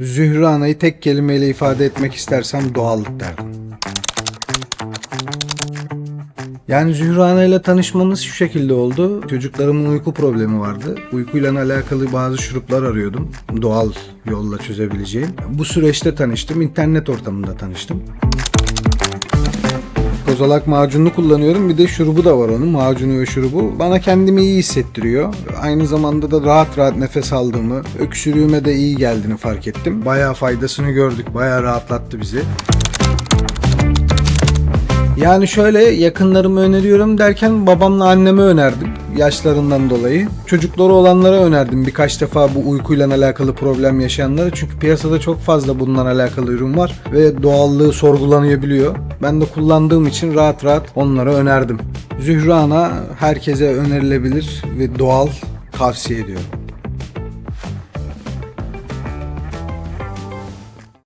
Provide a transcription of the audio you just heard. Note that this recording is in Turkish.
Zühre Ana'yı tek kelimeyle ifade etmek istersem doğallık derdim. Yani Zühre Ana ile tanışmamız şu şekilde oldu. Çocuklarımın uyku problemi vardı. Uykuyla alakalı bazı şuruplar arıyordum. Doğal yolla çözebileceğim. Bu süreçte tanıştım. İnternet ortamında tanıştım. Kozalak macununu kullanıyorum. Bir de şurubu da var onun. Macunu ve şurubu. Bana kendimi iyi hissettiriyor. Aynı zamanda da rahat rahat nefes aldığımı, öksürüğüme de iyi geldiğini fark ettim. Bayağı faydasını gördük. Bayağı rahatlattı bizi. Yani şöyle yakınlarımı öneriyorum derken babamla anneme önerdim yaşlarından dolayı. Çocukları olanlara önerdim birkaç defa bu uykuyla alakalı problem yaşayanlara. Çünkü piyasada çok fazla bununla alakalı ürün var ve doğallığı sorgulanabiliyor. Ben de kullandığım için rahat rahat onlara önerdim. Zührana herkese önerilebilir ve doğal tavsiye ediyorum.